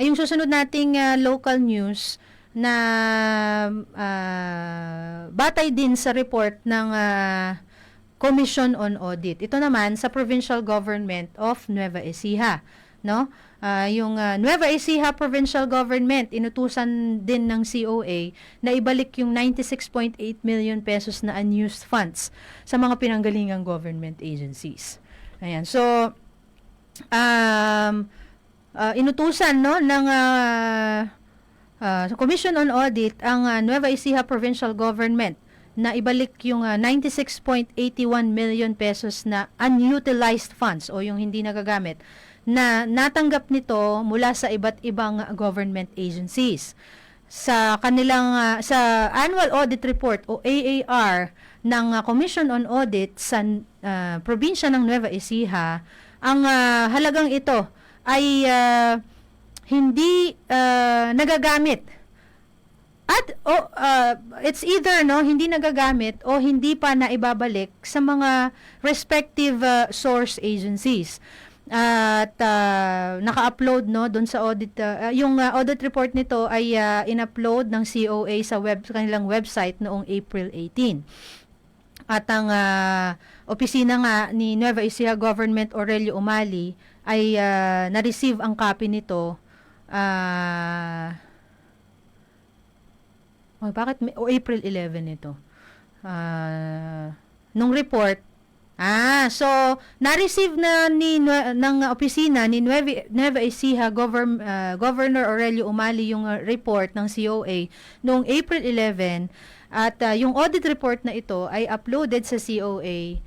Ay, yung susunod nating ah, local news na ah, batay din sa report ng ah, Commission on Audit. Ito naman sa Provincial Government of Nueva Ecija, no? Ah, yung ah, Nueva Ecija Provincial Government inutusan din ng COA na ibalik yung 96.8 million pesos na unused funds sa mga pinanggalingang government agencies. Ayan. So um ah, inutusan no ng ah, ah, Commission on Audit ang ah, Nueva Ecija Provincial Government na ibalik yung ah, 96.81 million pesos na unutilized funds o yung hindi nagagamit na natanggap nito mula sa iba't ibang government agencies. Sa kanilang ah, sa annual audit report o AAR ng ah, Commission on Audit sa ah, probinsya ng Nueva Ecija, ang ah, halagang ito ay ah, hindi ah, nagagamit at o uh, it's either no hindi nagagamit o hindi pa na ibabalik sa mga respective uh, source agencies. At uh, naka-upload no doon sa audit uh, yung uh, audit report nito ay uh, in-upload ng COA sa web kanilang website noong April 18. At ang uh, opisina nga ni Nueva Ecija Government Aurelio Umali ay uh, na-receive ang copy nito uh, Oh, bakit may, oh, April 11 ito? Ah, nung report, ah, so, na-receive na ni, ng opisina ni Nueva, Nueva Ecija Govern, ah, Governor Aurelio Umali yung report ng COA noong April 11 at ah, yung audit report na ito ay uploaded sa COA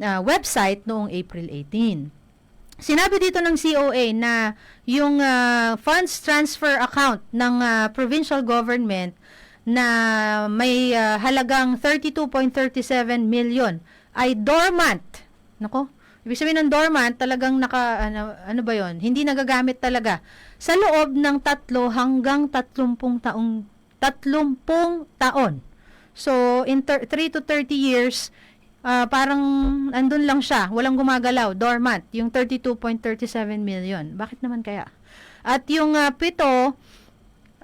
na website noong April 18. Sinabi dito ng COA na yung ah, funds transfer account ng ah, provincial government na may ah, halagang 32.37 million ay dormant. Nako, ibig sabihin ng dormant talagang naka ano, ano ba 'yon? Hindi nagagamit talaga sa loob ng tatlo hanggang 30 taong 30 taon. So in 3 to 30 years ah, parang andun lang siya, walang gumagalaw, dormant, yung 32.37 million. Bakit naman kaya? At yung ah, pito,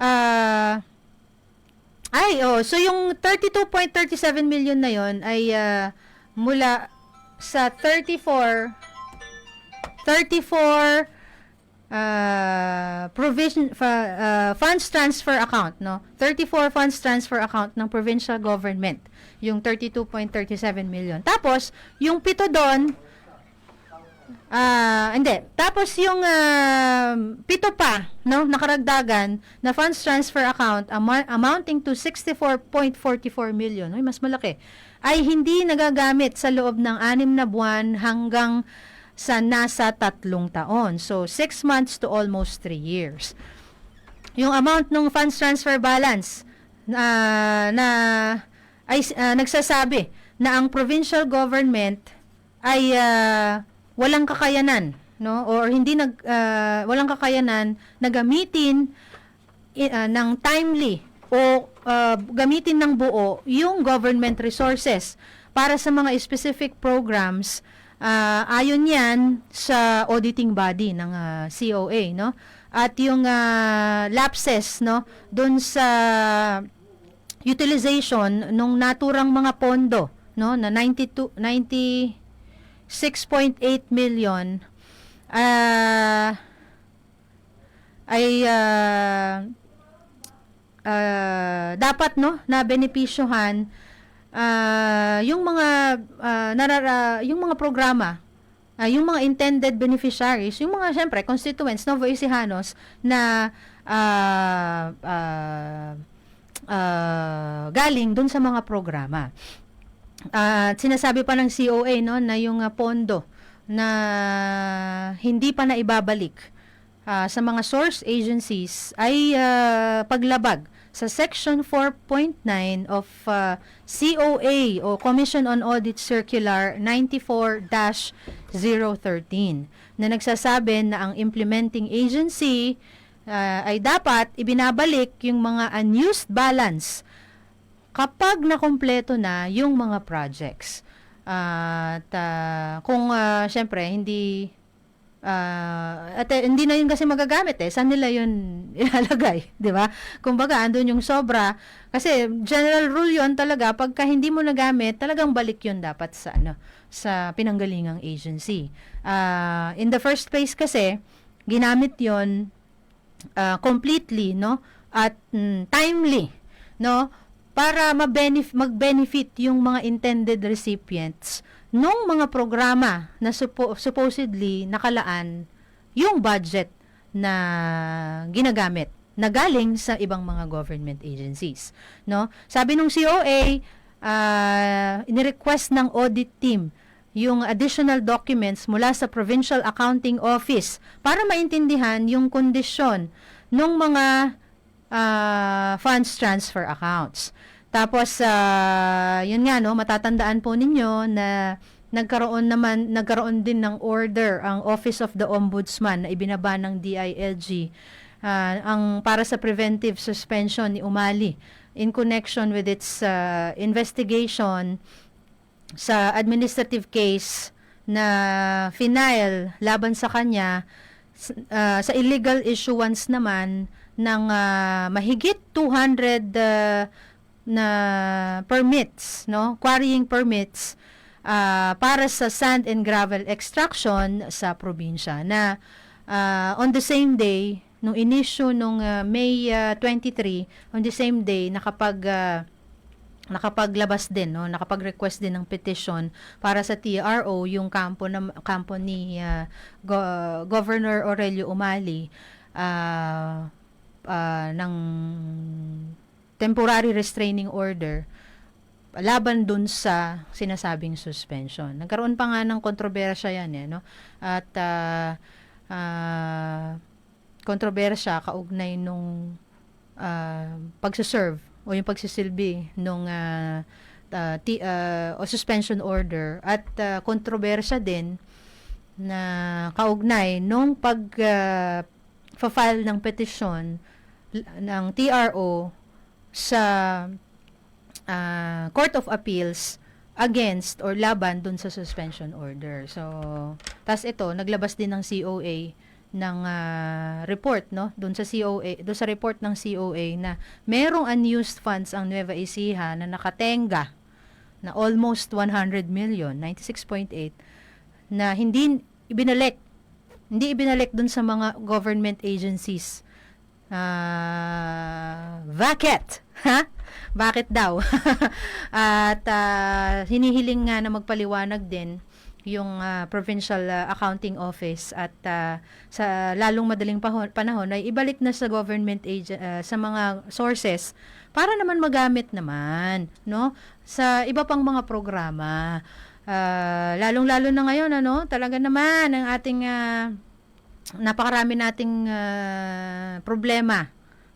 ah, ay, oh, so yung 32.37 million na yon ay ah, mula sa 34 34 uh, provision fa- ah, funds transfer account, no? 34 funds transfer account ng provincial government, yung 32.37 million. Tapos, yung pito doon, Ah, hindi. Tapos yung ah, pito pa, no, nakaragdagan na funds transfer account ama- amounting to 64.44 million, ay mas malaki, ay hindi nagagamit sa loob ng anim na buwan hanggang sa nasa tatlong taon. So, 6 months to almost 3 years. Yung amount ng funds transfer balance na na ay ah, nagsasabi na ang provincial government ay ah, walang kakayanan no or hindi nag ah, walang kakayanan na gamitin ah, ng timely o ah, gamitin ng buo yung government resources para sa mga specific programs ah, ayon yan sa auditing body ng ah, COA no? At yung ah, lapses no? Doon sa utilization nung naturang mga pondo no? Na 92 90 6.8 million ah ay ah, ah, dapat no? Na benepisyohan ah, yung mga ah, narara, yung mga programa ah, yung mga intended beneficiaries yung mga syempre constituents no Voicihanos na ah, ah, ah, galing dun sa mga programa. At sinasabi pa ng COA no na yung ah, pondo na hindi pa na ibabalik ah, sa mga source agencies ay ah, paglabag sa section 4.9 of ah, COA o Commission on Audit Circular 94-013 na nagsasabi na ang implementing agency ah, ay dapat ibinabalik yung mga unused balance kapag nakumpleto na yung mga projects. At ah, kung ah, syempre hindi Ah, at eh, hindi na yun kasi magagamit eh. Saan nila yun ilalagay, 'di ba? Kumbaga, andun yung sobra. Kasi general rule yun talaga, pagka hindi mo nagamit, talagang balik yun dapat sa ano, sa pinanggalingang agency. Ah, in the first place kasi, ginamit yon ah, completely, no? At mm, timely, no? Para ma-benef- mag-benefit yung mga intended recipients nung mga programa na suppo- supposedly nakalaan yung budget na ginagamit na galing sa ibang mga government agencies, no? Sabi nung COA, ah inirequest ng audit team yung additional documents mula sa Provincial Accounting Office para maintindihan yung kondisyon ng mga ah, funds transfer accounts. Tapos, ah, yun nga, no, matatandaan po ninyo na nagkaroon naman, nagkaroon din ng order ang Office of the Ombudsman na ibinaba ng DILG ah, ang para sa preventive suspension ni Umali in connection with its ah, investigation sa administrative case na final laban sa kanya ah, sa illegal issuance naman ng ah, mahigit 200 ah, na permits, no? Quarrying permits ah, para sa sand and gravel extraction sa probinsya na ah, on the same day nung inisyu nung ah, May ah, 23 on the same day nakapag ah, nakapaglabas din no nakapag-request din ng petition para sa TRO yung kampo na kampo ni ah, Go- Governor Aurelio Umali ah, ah, ng temporary restraining order laban dun sa sinasabing suspension. Nagkaroon pa nga ng kontrobersya yan eh, no? At ah, ah, kontrobersya kaugnay nung uh, pagsaserve o yung pagsisilbi nung ah, ah, ti- ah, o suspension order at ah, kontrobersya din na kaugnay nung pag ah, fa-file ng petition l- ng TRO sa ah, Court of Appeals against or laban dun sa suspension order. So, tas ito, naglabas din ng COA ng ah, report, no? Dun sa COA, dun sa report ng COA na merong unused funds ang Nueva Ecija na nakatenga na almost 100 million, 96.8 na hindi ibinalik hindi ibinalik dun sa mga government agencies. Ah, bakit? Ha? Bakit daw? At ah, hinihiling nga na magpaliwanag din yung ah, Provincial ah, Accounting Office at ah, sa lalong madaling pahon, panahon ay ibalik na sa government ag- ah, sa mga sources para naman magamit naman no sa iba pang mga programa. Ah, lalong-lalo na ngayon ano, talaga naman ang ating ah, napakarami nating ah, problema,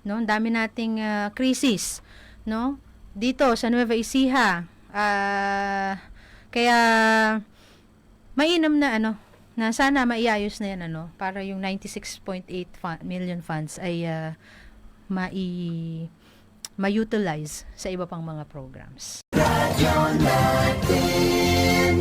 no? Ang dami nating ah, krisis, no? Dito sa Nueva Ecija. Ah, kaya mainam na ano, na sana maiayos na 'yan ano para yung 96.8 fu- million funds ay ah, mai ma-utilize sa iba pang mga programs. Radyo natin